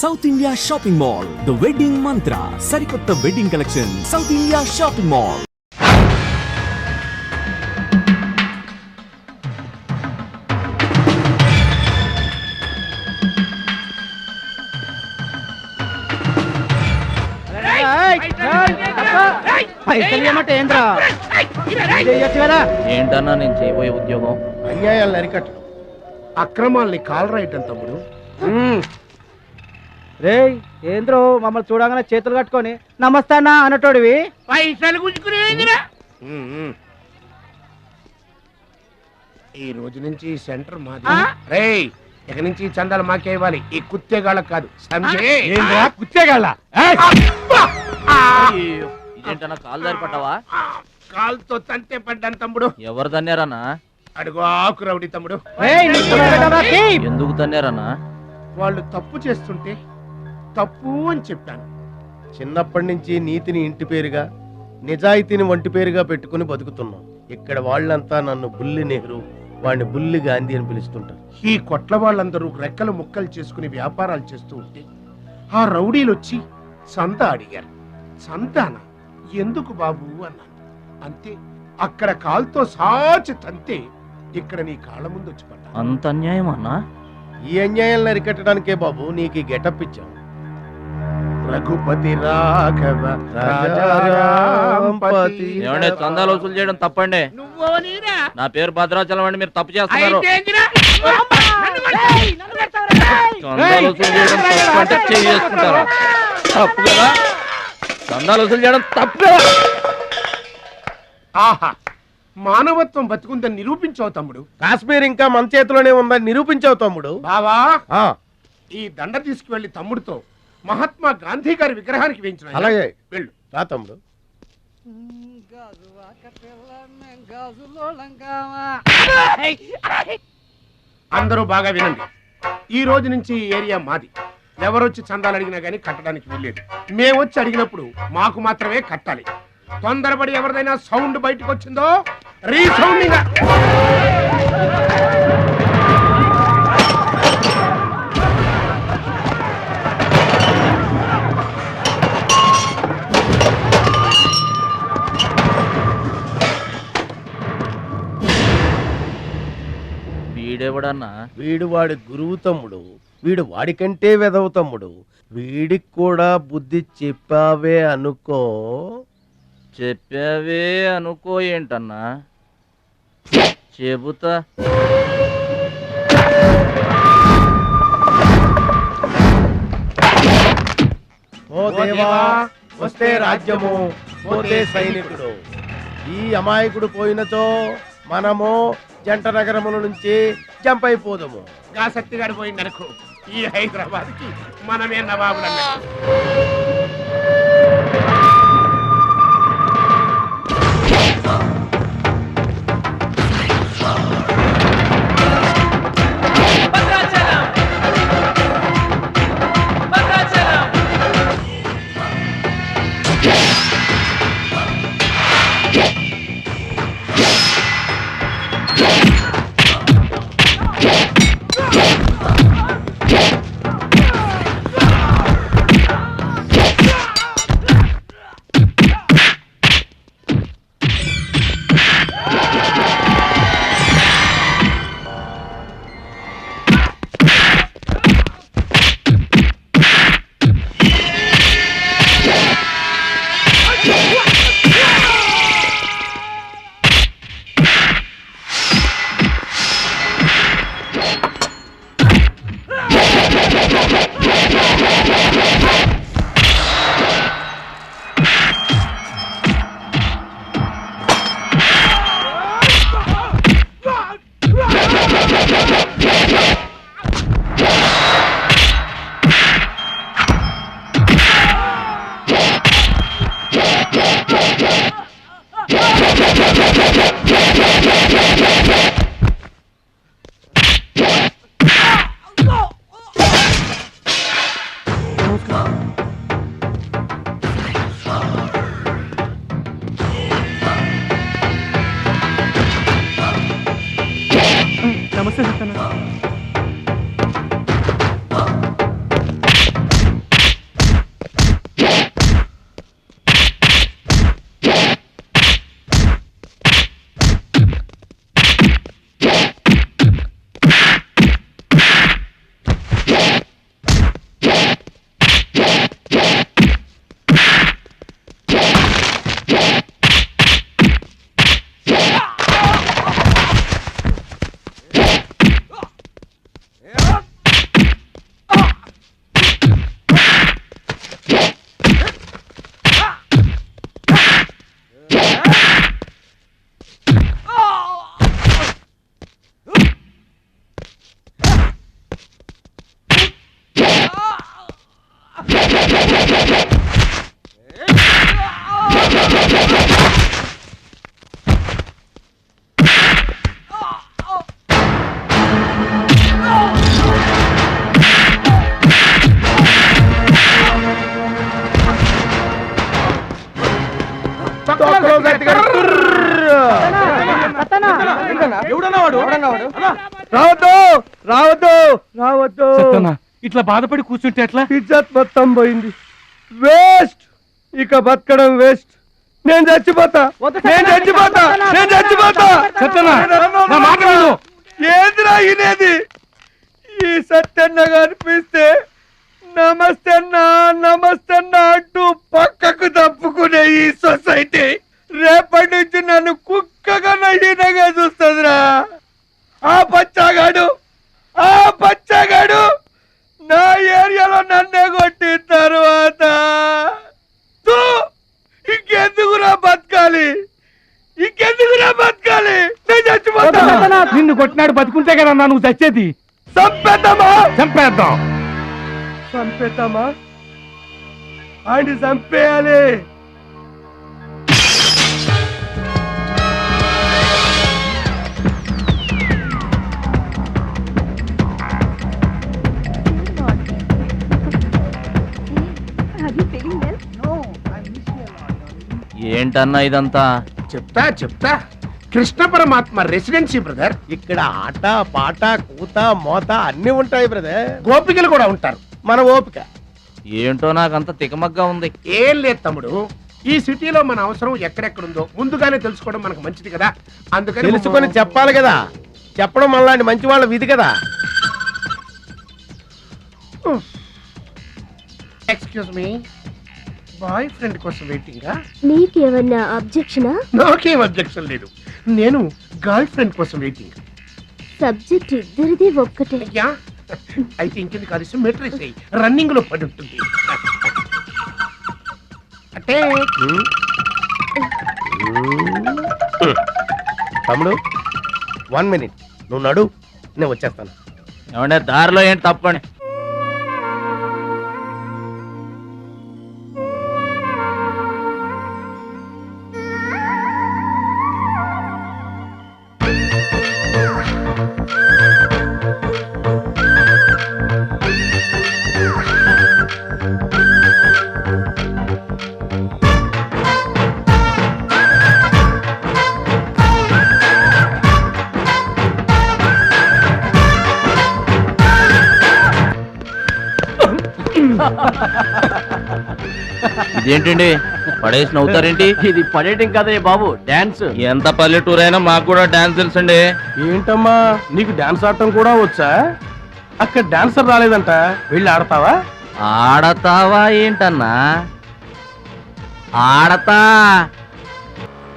South India shopping mall the wedding Mantra సరికొత్త wedding collection South India shopping mall పైసలు ఇవ్వమంటే ఏంటన్నా నేను చేయబోయే ఉద్యోగం? అన్యాయాలను అరికట్టడం అక్రమాల్ని కాలరాయటం తమ్ముడు. రే ఏంద్రో మమ్మల్ని చూడగానే చేతులు కట్టుకొని నమస్తే అన్న అన్నటోడివి. పైసలు గుంజుకునేదిరా ఈ రోజు నుంచి ఈ సెంటర్ మాది? రేయ్ ఇక నుంచి ఈ చందాలు మాకే ఇవ్వాలి. ఈ కుత్తేగాళ్ళకి కాదు సంజయ్. కుచ్చేగాళ్ళ ఇదేంటన్నా కాలు దారి పడ్డావా? కాలుతో తంతే పడ్డాను తమ్ముడు. ఎవరు తన్నారన్నా? అడుగు ఆకు రౌడి తమ్ముడు. ఎందుకు తన్నారన్నా? వాళ్ళు తప్పు చేస్తుంటే తప్పు అని చెప్పాను. చిన్నప్పటి నుంచి నీతిని ఇంటి పేరుగా నిజాయితీని వంటి పేరుగా పెట్టుకుని బతుకుతున్నాం. ఇక్కడ వాళ్ళంతా నన్ను బుల్లి నెహ్రూ వాడిని బుల్లి గాంధీ అని పిలుస్తుంటారు. ఈ కొట్ల వాళ్ళందరూ రెక్కలు ముక్కలు చేసుకుని వ్యాపారాలు చేస్తూ ఉంటే ఆ రౌడీలు వచ్చి సంత అడిగారు. సంతాన? ఎందుకు బాబు? అన్నాను అంతే అక్కడ కాలుతో సాచి తంతే ఇక్కడ నీ కాళ్ళ ముందు వచ్చి పడ్డా అంత అన్యాయం అన్నా? ఈ అన్యాయాలను అరికట్టడానికే బాబు నీకు గెటప్ ఇచ్చాం రఘుపతి రాఘవ రాజారాంపతి. ఏమంటే చందాలు వసూలు చేయడం తప్పండి. నా పేరు భద్రాచలం అండి మీరు తప్పు చేస్తున్నారు? చందాలు వసూలు చేయడం తప్పు అంటే చేసుకుంటారా తప్పు కదా? చందాలు వసూలు చేయడం తప్పు కదా? ఆహా! మానవత్వం బతుకుందని నిరూపించావు తమ్ముడు. కాశ్మీర్ ఇంకా మన చేతిలోనే ఉందని నిరూపించావు తమ్ముడు. బావా! ఆ, ఈ దండ తీసుకువెళ్ళి తమ్ముడితో మహాత్మా గాంధీ గారి విగ్రహానికి వేయించిన అలాగే. వెళ్ళు. రా తమ్ముడు. అందరూ బాగా వినండి. ఈ రోజు నుంచి ఈ ఏరియా మాది. ఎవరొచ్చి చందాలు అడిగినా గానీ కట్టడానికి వీల్లేదు. మేమొచ్చి అడిగినప్పుడు మాకు మాత్రమే కట్టాలి. తొందరపడి ఎవరిదైనా సౌండ్ బయటకు వచ్చిందో రీసౌండింగ్ వీడెవడన్నా వీడు వాడి గురువు తమ్ముడు వీడు వాడికంటే వెదవ తమ్ముడు. వీడికి కూడా బుద్ధి చెప్పావే అనుకో. చెప్పావే అనుకో ఏంటన్నా? చెబుతా. ఓ దేవా వస్తే రాజ్యము పోతే సైనికుడు. ఈ అమాయకుడు పోయినచో మనము జంట నగరముల నుంచి జంప్ అయిపోదాము ఆసక్తి శక్తి గారు ఈ హైదరాబాద్కి మనమే నవాబు Yeah! Gracias, రావద్దు రావద్దు రావద్దు. ఇట్లా బాధపడి కూర్చుంటే ఎట్లా? ఇజ్జత్ మొత్తం పోయింది. వేస్ట్! ఇక బతకడం వేస్ట్. నేను చచ్చిపోతా. నేను చచ్చిపోతా. నేను చచ్చిపోతా. ఏందిరా ఇనేది ఈ సత్యన్న కనిపిస్తే నమస్తే అన్నా నమస్తే అన్నా అంటూ పక్కకు తప్పుకునే ఈ సొసైటీ రేపటి నుంచి నన్ను కుక్కగా నయ్యినగా చూస్తుందిరా. ఆ పచ్చాగాడు ఆ పచ్చాగాడు! నా ఏరియాలో నన్నే కొట్టిన తర్వాత. ఇంకెందుకురా బతకాలి? ఇంకెందుకురా బతకాలి? నేను చచ్చిపోతా. నిన్ను కొట్టినాడు బతుకుంటే కదా నువ్వు చచ్చేది. చంపేద్దామా? చంపేద్దాం. చంపేద్దామా? ఆయన చంపేయాలి. ఏంటన్నా ఇదంతా? చెప్తా చెప్తా. కృష్ణ పరమాత్మ రెసిడెన్సీ బ్రదర్ ఇక్కడ ఆట పాట కూత మోత అన్ని ఉంటాయి బ్రదర్ గోపికలు కూడా ఉంటారు. మన ఓపిక. ఏంటో నాకంత తికమగ్గా ఉంది. ఏం లేదు తమ్ముడు. ఈ సిటీలో మన అవసరం ఎక్కడెక్కడుందో ముందుగానే తెలుసుకోవడం మనకు మంచిది కదా. అందుకని తెలుసుకొని చెప్పాలి కదా. చెప్పడం మనలాంటి మంచి వాళ్ళ విధి కదా. ఎక్స్క్యూజ్ మీ బాయ్ ఫ్రెండ్ కోసం వెయిటింగా? నీకేమన్నా అబ్జెక్షనా? నాకేం అబ్జెక్షన్ లేదు. నేను గర్ల్ ఫ్రెండ్ కోసం వెయిటింగ్. సబ్జెక్ట్ ఇద్దరిది ఒక్కటే. అయ్యా అయితే ఇంకెందుకు కాదు మెట్రిక్ అయ్యి రన్నింగ్లో పడి ఉంటుంది. అంటే తమ్ముడు వన్ మినిట్ నువ్వు నడు నేను వచ్చేస్తాను. ఏమంటే దారిలో ఏంటి తప్పండి ఇదేంటండి పడేసి నవ్వుతారేంటి ఇది పడేయటం కదే బాబు డాన్స్. ఎంత పల్లెటూరు అయినా మాకు కూడా డాన్స్ తెలుసండి. ఏంటమ్మా నీకు డాన్స్ ఆడటం కూడా వచ్చా? అక్కడ డాన్సర్ రాలేదంట వెళ్ళి ఆడతావా? ఆడతావా ఏంటన్నా? ఆడతా.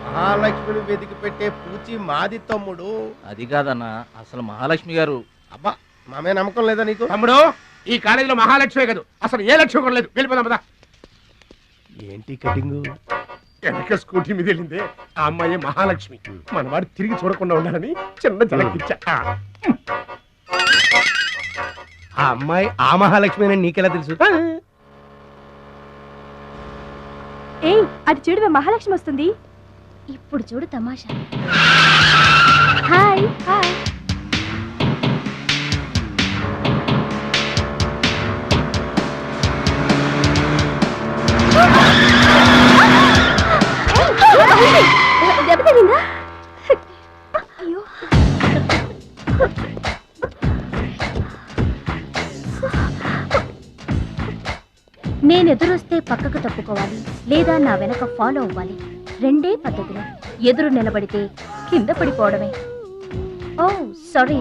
మహాలక్ష్మిని వెతికి పెట్టే పూచి మాది తమ్ముడు. అది కాదన్నా అసలు మహాలక్ష్మి గారు. అబ్బా మామే నమ్మకం లేదా నీకు? తమ్ముడు ఈ కాలేజీలో మహాలక్ష్మే కాదు. అసలు ఏ లక్ష్యం కూడా లేదు. వెళ్ళిపోదాం పదా. ఏంటి కటింగ్? వెనక స్కూటీ మీద వెళ్ళిందే ఆ అమ్మాయి మహాలక్ష్మి. మన వాడు తిరిగి చూడకుండా ఉండాలని చిన్న జలకిచ్చా. ఆ. అమ్మాయి ఆ మహాలక్ష్మి అని నీకెలా తెలుసు? ఏయ్ అటు చూడు మహాలక్ష్మి వస్తుంది. ఇప్పుడు చూడు తమాషా. Hi hi. అయ్యో. నేను ఎదురొస్తే పక్కకు తప్పుకోవాలి లేదా నా వెనక ఫాలో అవ్వాలి. రెండే పద్ధతులు. ఎదురు నిలబడితే కింద పడిపోవడమే. ఓ సారీ.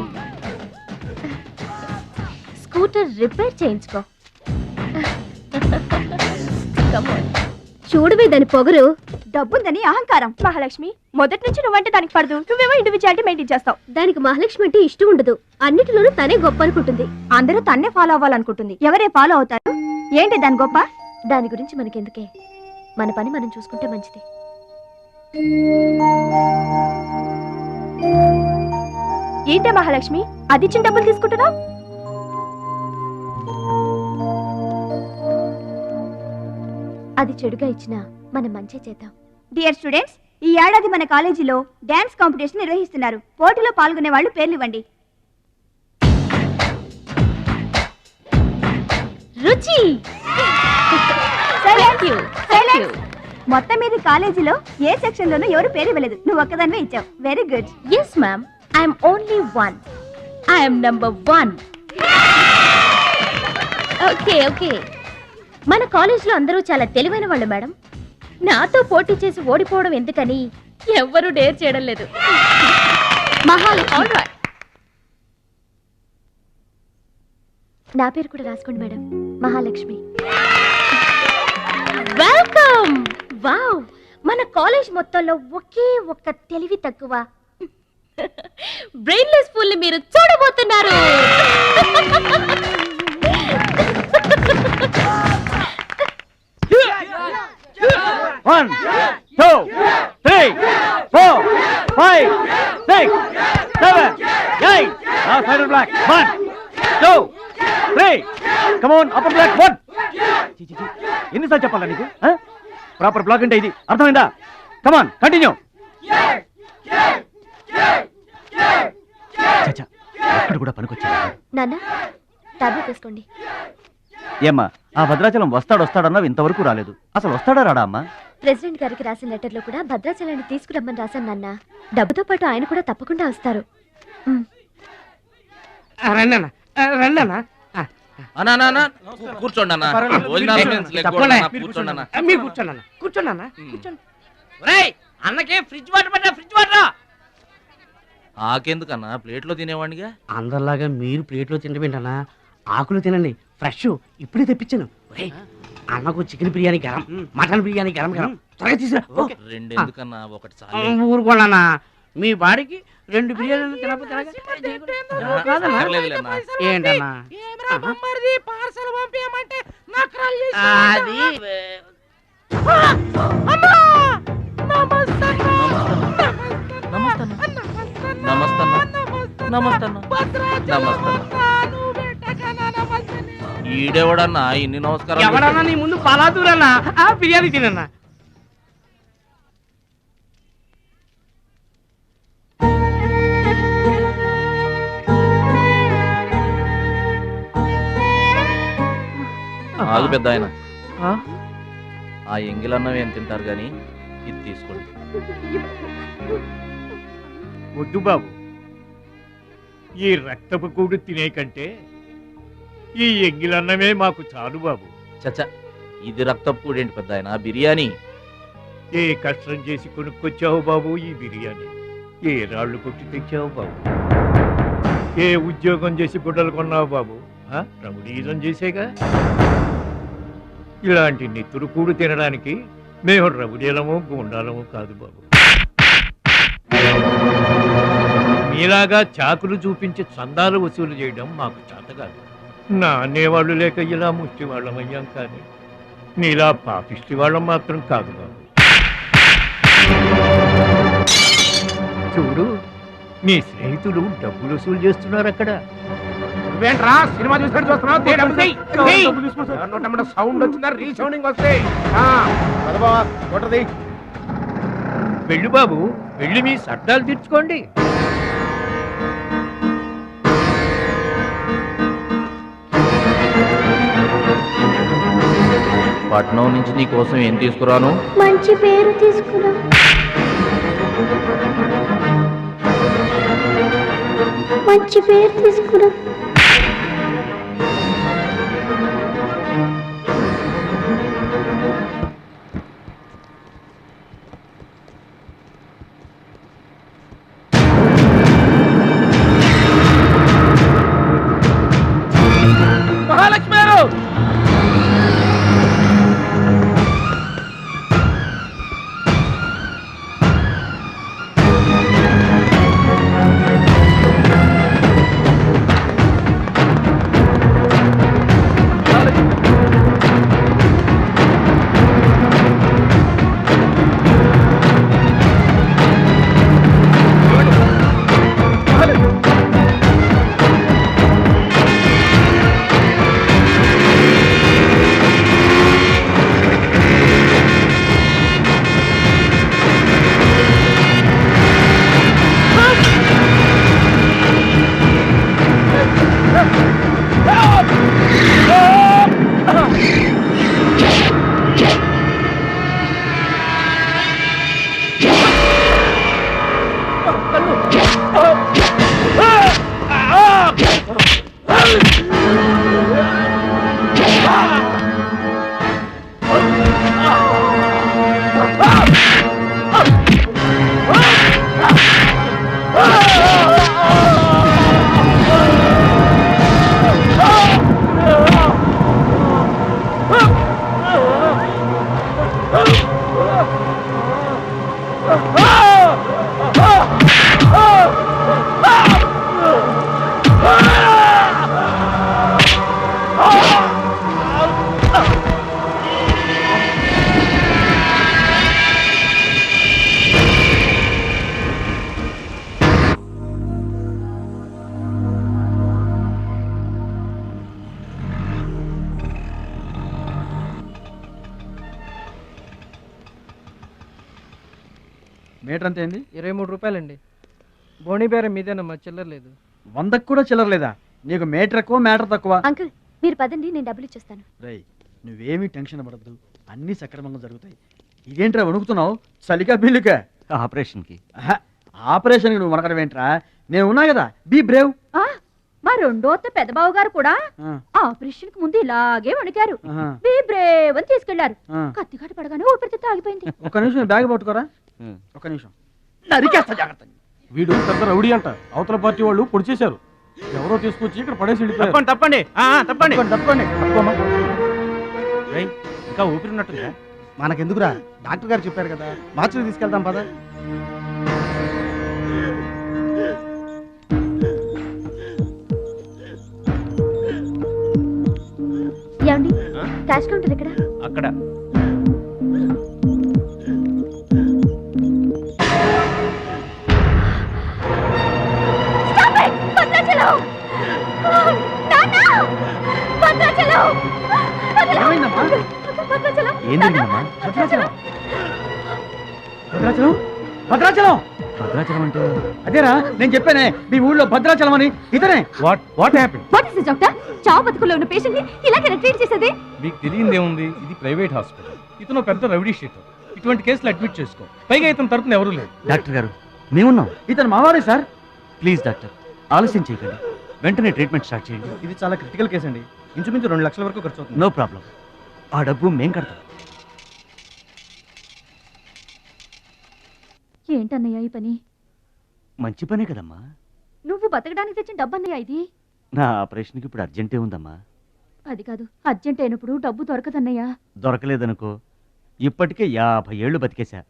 స్కూటర్ రిపేర్ చేయించుకో. చూడవే దాని పొగరు డబ్బుందని అహంకారం. మహాలక్ష్మి మొదటి నుంచి నువ్వంటే దానికి పడదు. నువ్వేమో ఇండివిజువాలిటీ మెయింటైన్ చేస్తావు. దానికి మహాలక్ష్మి అంటే ఇష్టం ఉండదు. అన్నిటిలోనూ తనే గొప్ప అనుకుంటుంది అందరూ తన్నే ఫాలో అవ్వాలనుకుంటుంది. ఎవరే ఫాలో అవుతారు? ఏంటి దాని గొప్ప? దాని గురించి మనకెందుకే? మన పని మనం చూసుకుంటే మంచిది. ఏంటే మహాలక్ష్మి? అది ఇచ్చిన డబ్బులు తీసుకుంటున్నావు? అది చెడుగా ఇచ్చినా మనం మంచి చేద్దాం. డియర్ స్టూడెంట్స్ ఈ ఏడాది మన కాలేజీలో డాన్స్ కాంపిటీషన్ నిర్వహిస్తున్నారు. పోటీలో పాల్గొనే వాళ్ళు పేర్లు ఇవ్వండి రుచి మొత్తం మీద కాలేజీలో ఏ సెక్షన్ లోనూ ఎవరు పేరు ఇవ్వలేదు. నువ్వు ఒక్కదానివే ఇచ్చావు. Very good yes ma'am I'm only one I'm number one okay okay మన కాలేజ్లో అందరూ చాలా తెలివైన వాళ్ళు మేడం. నాతో పోటీ చేసి ఓడిపోవడం ఎందుకని ఎవ్వరూ డేర్ చేయడం లేదు. మహాలక్ష్మి. నా పేరు కూడా రాసుకోండి మేడం. మహాలక్ష్మి. వెల్కమ్ వావ్ మన కాలేజ్ మొత్తంలో ఒకే ఒక్క తెలివి తక్కువ. బ్రెయిన్లెస్ ఫుల్ మీరు చూడబోతున్నారు. One two three four five six seven eight side block one two three come on upper block one ఎన్నిసార్లు చెప్పాలా నీకు? ప్రాపర్ బ్లాక్ అంటే ఇది. అర్థమైందా? కమాన్ కంటిన్యూ అక్కడ కూడా పనికొచ్చా నాన్న టాబ్లెట్ వేసుకోండి. ఏమ్మా ఆ భద్రాచలం వస్తాడు వస్తాడన్నావు ఇంతవరకు రాలేదు. అసలు వస్తాడా రాడా అమ్మా? ప్రెసిడెంట్ గారికి రాసిన లెటర్లో కూడా భద్రాచలాన్ని తీసుకురమ్మని రాశాను నాన్న. డబ్బుతో పాటు ఆయన కూడా తప్పకుండా వస్తారు. కూర్చోండి అన్న. కూర్చోండి కూర్చోండి. కూర్చోండి అన్నకే ఫ్రిడ్జ్ వాటర్ ఫ్రిడ్జ్ వాటర్? ఆకెందుకన్నా ప్లేట్లో తినేవాడిగా అందరిలాగా మీరు ప్లేట్లో తినబెంటన్నా ఆకులు తినండి. ఫ్రెష్ ఇప్పుడే తెప్పించాను. అన్నకు చికెన్ బిర్యానీ గరం మటన్ బిర్యానీ గరం గరం. త్వరగా తీసుకురా ఓకే. రెండు ఎందుకన్నా? ఒకటి చాలు. మీ బాడీకి రెండు బిర్యానీలు అన్న. ఏంటన్నా? అది. నమస్తే నమస్తే నమస్తే నమస్తే ఈడెవడన్నా ఇన్ని నమస్కారాలు ఎవడన్నా నీ ముందు పలాదూరన్నా ఆ బిర్యానీ తినన్నా. ఆగు పెద్ద ఆయన ఆ? ఆ ఎంగిలన్నం ఏం తింటారు కానీ ఇది తీసుకోండి. వద్దు బాబు. ఈ రక్తపు కూడు తినే కంటే ఈ ఎంగిలన్నమే మాకు చాలు బాబు. చచ్చా ఇది రక్తపు కూడేంటి పెద్ద ఆయన బిర్యానీ? ఏ కష్టం చేసి కొనుక్కొచ్చావు బాబు ఈ బిర్యానీ? ఏ రాళ్ళు కొట్టి తెచ్చావు బాబు? ఏ ఉద్యోగం చేసి గుడ్డలు కొన్నావు బాబు? ఆ? రమణీయం చేసేగా? ఇలాంటి నెత్తురు కూడు తినడానికి మేము రవుడీలము గుండాలము కాదు బాబు. మీలాగా చాకులు చూపించి చందాలు వసూలు చేయడం మాకు చేత కాదు. నా అనేవాళ్ళు లేక ఇలా ముష్టి వాళ్ళం అయ్యాం కానీ నీలా పాపిష్టి వాళ్ళం మాత్రం కాదు బాబు. చూడు నీ స్నేహితులు డబ్బులు వసూలు చేస్తున్నారు అక్కడ. నువ్వేంట్రా సినిమా చూసినట్టు చూస్తున్నావు? సౌండ్ వచ్చిందా? రీసౌండింగ్ వస్తాయి. వెళ్ళు బాబు వెళ్ళి మీ సర్దాలు తీర్చుకోండి. పట్నం నుంచి నీ కోసం ఏం తీసుకురాను? మంచి పేరు తీసుకురా. మంచి పేరు తీసుకురా. మీటర్ అంత ఏంది ఇరవై మూడు రూపాయలండి. బోణి బేరం మీదేనమ్మా చిల్లర లేదు. వందకు కూడా చిల్లర లేదా? నీకు మీటర్ ఎక్కువ మీటర్ తక్కువ? అంకుల్ మీరు పదండి నేను డబ్బులు ఇచ్చేస్తాను. రేయ్ నువ్వేమీ టెన్షన్ పడద్దు. అన్నీ సక్రమంగా జరుగుతాయి. ఇదేంట్రా వణుకుతున్నావు? చలికా బిల్లుకా ఆపరేషన్కి. ఆహా, ఆపరేషన్కి నువ్వు వనకడం ఏంట్రా? నేను ఉన్నా కదా బీ బ్రేవ్. మా రెండో అత్త పెద్దబావు గారు కూడా ఆపరేషన్కి ముందు ఇలాగే వణికారు. బీ బ్రేవ్ అని తీసుకెళ్ళారు. కత్తిగాట పడగానే ఊపిరితిత్తు ఆగిపోయింది. ఒక్క నిమిషం బ్యాగ్ పట్టుకోరా. ఒక్క నిమిషం. నరికేస్తా జాగ్రత్త వీడు పెద్ద రౌడీ అంట. అవతల పార్టీ వాళ్ళు పొడి చేశారు ఎవరో తీసుకొచ్చి ఇక్కడ పడేసి వెళ్ళిపోయారు. తప్పండి తప్పండి. తప్పండి. ఇంకా ఊపిరినట్టుందా మనకెందుకురా? డాక్టర్ గారు చెప్పారు కదా. మార్చులు తీసుకెళ్తాం పద. ఏమండి? క్యాష్ కౌంటర్ ఇక్కడ అక్కడ. ఏం జరిగిందమ్మా? భద్రాచలం. భద్రాచలం? భద్రాచలం? భద్రాచలం? అంటే? అదేరా నేను చెప్పానే మీ ఊళ్ళో భద్రాచలం అని. ఇతనే. What what happen What is this, doctor చావు బతుకుల్లో ఉన్న పేషెంట్ని ఇలాగే ట్రీట్ చేసేది? మీకు తెలియదేముంది ఇది ప్రైవేట్ హాస్పిటల్ ఇతను పెద్ద రౌడీ షీట్ ఇటువంటి కేసులు అడ్మిట్ చేసుకో. పైగా ఇతని తరపున ఎవరు లేరు. డాక్టర్ గారు మేమున్నాం. ఇతను మావాడే సార్? Please doctor. ఆలస్యం చేయకండి. వెంటనే ట్రీట్మెంట్ స్టార్ట్ చేయండి. ఇది చాలా క్రిటికల్ కేసు అండి. ఇంచుమించు రెండు లక్షల వరకు ఖర్చు అవుతుంది. No problem. ఆ డబ్బు మేం కడతాం. ఏంటన్నయ్య ఈ పని? మంచి పనే కదమ్మా. నువ్వు బతకడానికి తెచ్చిన డబ్బన్నయ్య ఇది? నా ఆపరేషన్కి ఇప్పుడు అర్జెంటే ఉందమ్మా. అది కాదు అర్జెంట్ అయినప్పుడు డబ్బు దొరకదన్నయ్య. దొరకలేదనుకో ఇప్పటికే యాభై ఏళ్ళు బతికేశా.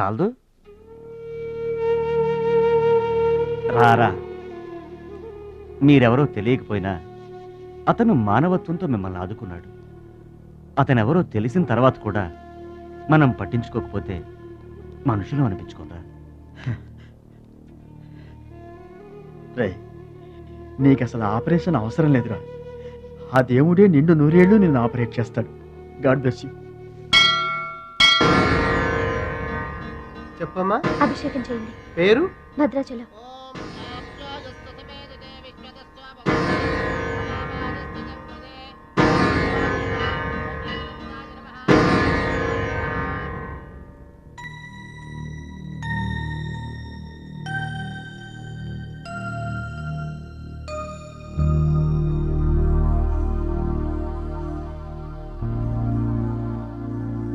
చాలదు. రారా. మీరెవరో తెలియకపోయినా అతను మానవత్వంతో మిమ్మల్ని ఆదుకున్నాడు. అతనెవరో తెలిసిన తర్వాత కూడా మనం పట్టించుకోకపోతే మనుషులు అనిపించుకోరా రే నీకు అసలు ఆపరేషన్ అవసరం లేదురా. ఆ దేవుడే నిండు నూరేళ్ళు నిన్ను ఆపరేట్ చేస్తాడు. God bless you. చెప్పమ్మా. అభిషేకం చేయండి. పేరు? భద్రాచలం.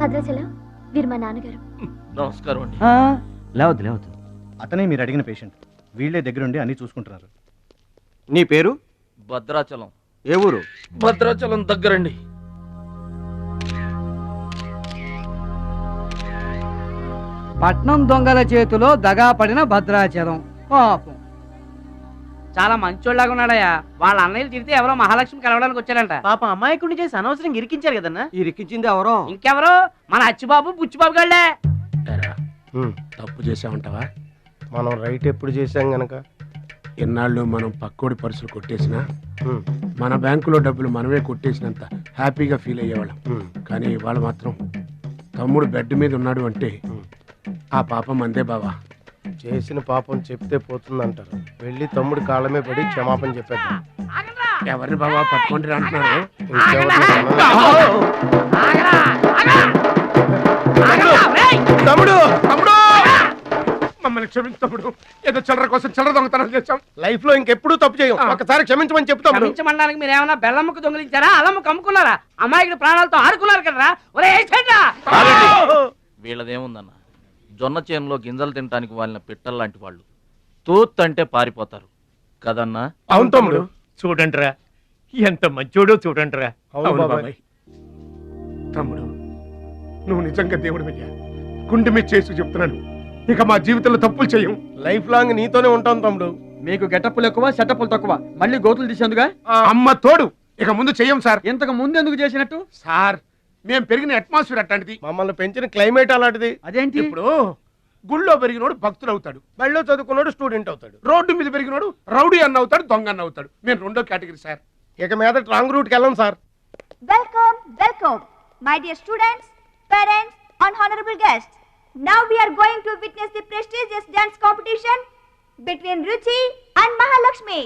భద్రాచలం వీరు మా నాన్నగారు. నమస్కారం అండి. లేవద్దు లేవద్దు. అతనే మీరు అడిగిన పేషెంట్. వీళ్ళే దగ్గరుండి అన్ని చూసుకుంటున్నారు. నీ పేరు? భద్రాచలం. ఏ ఊరు? భద్రాచలం దగ్గరండి. పట్నం దొంగల చేతిలో దగా పడిన భద్రాచలం. పాపం. చాలా మంచోళ్ళగా ఉన్నాడయ్యా. వాళ్ళ అన్నయ్యలు తిరిగితే ఎవరో మహాలక్ష్మి కలవడానికి వచ్చారంట. పాప అమాయకుడిని చేసి అనవసరంగా ఇరికించారు కదన్నా? ఇరికించింది ఎవరో? ఇంకెవరో? మన అచ్చిబాబు బుచ్చిబాబు గాళ్ళే. తప్పు చేసామంటావా మనం రైట్ ఎప్పుడు చేశాం గనక? ఎన్నాళ్ళు మనం పక్కోడి పర్సులు కొట్టేసినా మన బ్యాంకులో డబ్బులు మనమే కొట్టేసినంత హ్యాపీగా ఫీల్ అయ్యేవాళ్ళం. కానీ వాళ్ళు మాత్రం తమ్ముడు బెడ్ మీద ఉన్నాడు అంటే ఆ పాపం అందే బావా. చేసిన పాపం చెప్తే పోతుందంటారు. వెళ్ళి తమ్ముడి కాళ్ళమే పడి క్షమాపణ చెప్పేద్దాం. ఎవరిని బావా పట్టుకుంటారు అంటున్నారు? తమ్ముడు! తమ్ముడు! మమ్మల్ని క్షమించు తమ్ముడు. ఏదో చిల్లర కోసం చిల్లర దొంగతనం చేశాం. లైఫ్లో ఇంకెప్పుడు తప్పు చేయం. ఒకసారి క్షమించమని చెప్తాం క్షమించమనడానికి మీరు ఏమన్నా బెల్లమ్మకు దొంగిలించారా అల్లమ్మకు అమ్ముకున్నారా అమ్మాయికి ప్రాణాలతో ఆడుకున్నారు కదరా? ఒరే? వీళ్ళదేముందన్న? జొన్న చేనులో గింజలు తినడానికి వాళ్ళ పిట్టల లాంటి వాళ్ళు. తూత్ అంటే పారిపోతారు. కదన్నా? అవును తమ్ముడు. చూడండిరా. ఎంత మంచోడో చూడండిరా. అవును అవును బాబాయ్. బాబాయ్. తమ్ముడు నువ్వు నిజంగా దేవుడు గుండె మీద చేసి చెప్తున్నాను. ఇక మా జీవితంలో తప్పులు చేయం. లైఫ్ లాంగ్ నీతోనే ఉంటాం తమ్ముడు. మీకు గెటప్పులు ఎక్కువ సెటప్పులు తక్కువ. మళ్ళీ గోతులు తీసేందుగా? అమ్మ తోడు. ఇక ముందు చెయ్యం సార్. ఇంతకు ముందు ఎందుకు చేసినట్టు? సార్ మేము పెరిగిన అట్మాస్ఫియర్ అట్లాంటిది. మమ్మల్ని పెంచిన క్లైమేట్ అలాంటిది. అదేంటి? ఇప్పుడు గుళ్ళో పెరిగినోడు భక్తుడు అవుతాడు. బళ్ళో చదువుకున్నాడు స్టూడెంట్ అవుతాడు. రోడ్డు మీద పెరిగినోడు రౌడీ అన్న అవుతాడు దొంగ అన్న అవుతాడు. మేము రెండో కేటగిరీ సార్. ఇక మీద రాంగ్ రూట్కి వెళ్ళం sir. Welcome welcome my dear students parents and honourable guest Now we are going to witness the prestigious dance competition between Ruchi and Mahalakshmi.